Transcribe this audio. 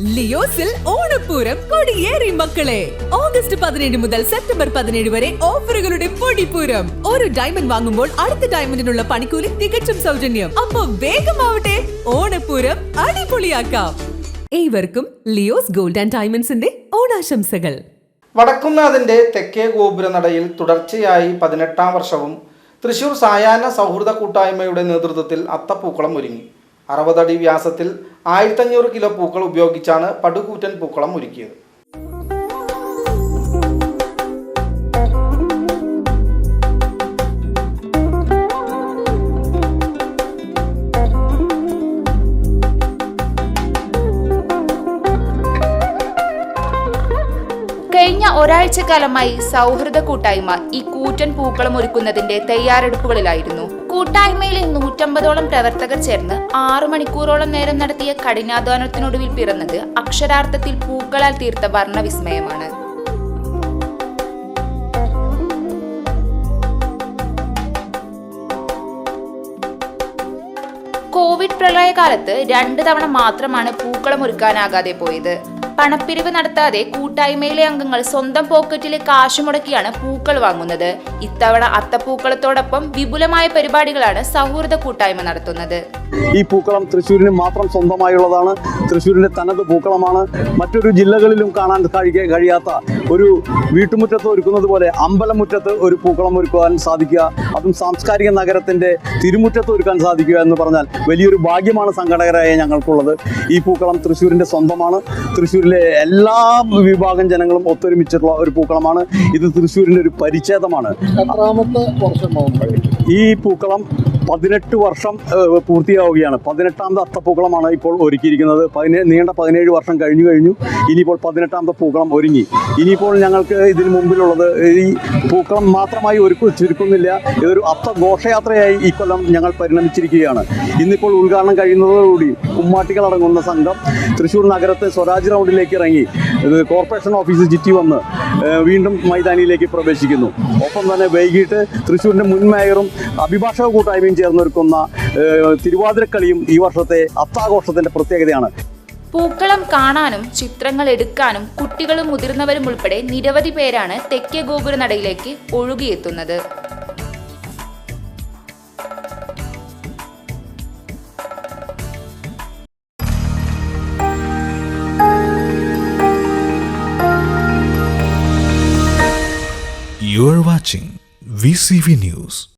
ലിയോസിൽ ഓണപ്പൂരം കൊടിയേറി മക്കളെ. ഓഗസ്റ്റ് പതിനേഴ് മുതൽ സെപ്റ്റംബർ പതിനേഴ് വരെ ഓഫറുകളുടെ പൊടിപ്പൂരം. ഒരു ഡയമണ്ട് വാങ്ങുമ്പോൾ അടുത്ത ഡയമണ്ടിനുള്ള പണിക്കൂലി തികച്ചും സൗജന്യം. അപ്പൊ വേഗമാവട്ടെ ഓണപ്പൂരം അടിപൊളിയാക്കാം. ഏവർക്കും ലിയോസ് ഗോൾഡ് ആൻഡ് ഡയമണ്ട്സിന്റെ ഓണാശംസകൾ. വടക്കുംനാഥന്റെ തെക്കേ ഗോപുരനടയിൽ തുടർച്ചയായി പതിനെട്ടാം വർഷവും തൃശൂർ സായാഹ്ന സൗഹൃദ കൂട്ടായ്മയുടെ നേതൃത്വത്തിൽ അത്തപ്പൂക്കളം ഒരുങ്ങി. അറുപതടി വ്യാസത്തിൽ ആയിരത്തഞ്ഞൂറ് കിലോ പൂക്കൾ ഉപയോഗിച്ചാണ് പടുകൂറ്റൻ പൂക്കളം ഒരുക്കിയത്. കഴിഞ്ഞ ഒരാഴ്ചക്കാലമായി സൗഹൃദ കൂട്ടായ്മ ഈ കൂറ്റൻ പൂക്കളം ഒരുക്കുന്നതിന്റെ തയ്യാറെടുപ്പുകളിലായിരുന്നു. കൂട്ടായ്മയിലെ നൂറ്റമ്പതോളം പ്രവർത്തകർ ചേർന്ന് ആറു മണിക്കൂറോളം നേരം നടത്തിയ കഠിനാധ്വാനത്തിനൊടുവിൽ പിറന്നത് അക്ഷരാർത്ഥത്തിൽ പൂക്കളാൽ തീർത്ത വർണവിസ്മയമാണ്. കോവിഡ് പ്രളയകാലത്ത് രണ്ട് തവണ മാത്രമാണ് പൂക്കളം ഒരുക്കാനാകാതെ പോയത്. പണപ്പിരിവ് നടത്താതെ കൂട്ടായ്മയിലെ അംഗങ്ങൾ സ്വന്തം പോക്കറ്റിലെ കാശ് മുടക്കിയാണ് പൂക്കൾ വാങ്ങുന്നത്. ഇത്തവണ അത്തപ്പൂക്കളത്തോടൊപ്പം വിപുലമായ പരിപാടികളാണ് സൗഹൃദ കൂട്ടായ്മ നടത്തുന്നത്. ഈ പൂക്കളം തൃശ്ശൂരിന് മാത്രം സ്വന്തമായുള്ളതാണ്. തൃശ്ശൂരിന്റെ തനത് പൂക്കളമാണ്. മറ്റൊരു ജില്ലകളിലും കാണാൻ കഴിക്കാൻ കഴിയാത്ത ഒരു വീട്ടുമുറ്റത്ത് ഒരുക്കുന്നത് പോലെ അമ്പലമുറ്റത്ത് ഒരു പൂക്കളം ഒരുക്കുവാൻ സാധിക്കുക. സാംസ്കാരിക നഗരത്തിന്റെ തിരുമുറ്റത്ത് ഒരുക്കാൻ സാധിക്കുക എന്ന് പറഞ്ഞാൽ വലിയൊരു ഭാഗ്യമാണ് സംഘടകരായ ഞങ്ങൾക്കുള്ളത്. ഈ പൂക്കളം തൃശ്ശൂരിന്റെ സ്വന്തമാണ്. തൃശ്ശൂരിലെ എല്ലാ വിഭാഗം ജനങ്ങളും ഒത്തൊരുമിച്ചിട്ടുള്ള ഒരു പൂക്കളമാണ്. ഇത് തൃശ്ശൂരിന്റെ ഒരു പരിച്ഛേദമാണ്. ഈ പൂക്കളം പതിനെട്ട് വർഷം പൂർത്തിയാവുകയാണ്. പതിനെട്ടാമത്തെ അത്തപ്പൂക്കളമാണ് ഇപ്പോൾ ഒരുക്കിയിരിക്കുന്നത്. പതിനേഴ് നീണ്ട പതിനേഴ് വർഷം കഴിഞ്ഞു കഴിഞ്ഞു. ഇനിയിപ്പോൾ പതിനെട്ടാമത്തെ പൂക്കളം ഒരുങ്ങി. ഇനിയിപ്പോൾ ഞങ്ങൾക്ക് ഇതിന് മുമ്പിലുള്ളത് ഈ പൂക്കളം മാത്രമായി ഒരുക്കു ചുരുക്കുന്നില്ല. ഇതൊരു അത്ത ഘോഷയാത്രയായി ഈ കൊല്ലം ഞങ്ങൾ പരിണമിച്ചിരിക്കുകയാണ്. ഇന്നിപ്പോൾ ഉദ്ഘാടനം കഴിയുന്നതോടുകൂടി കുമ്മാട്ടികളടങ്ങുന്ന സംഘം തൃശ്ശൂർ നഗരത്തെ സ്വരാജ് റൗണ്ടിലേക്ക് ഇറങ്ങി. കോർപ്പറേഷൻ ഓഫീസ് ചുറ്റി വന്ന് വീണ്ടും മൈതാനിയിലേക്ക് പ്രവേശിക്കുന്നു. ഒപ്പം തന്നെ വൈകിട്ട് തൃശ്ശൂരിന്റെ മുൻ മേയറും അഭിഭാഷക കൂട്ടായ്മയും ചേർന്നൊരുക്കുന്ന തിരുവാതിരക്കളിയും ഈ വർഷത്തെ അത്താഘോഷത്തിന്റെ പ്രത്യേകതയാണ് പൂക്കളം കാണാനും ചിത്രങ്ങൾ എടുക്കാനും കുട്ടികളും മുതിർന്നവരും ഉൾപ്പെടെ നിരവധി പേരാണ് തെക്കേ ഗോപുരനടയിലേക്ക് ഒഴുകിയെത്തുന്നത് You are watching VCV News.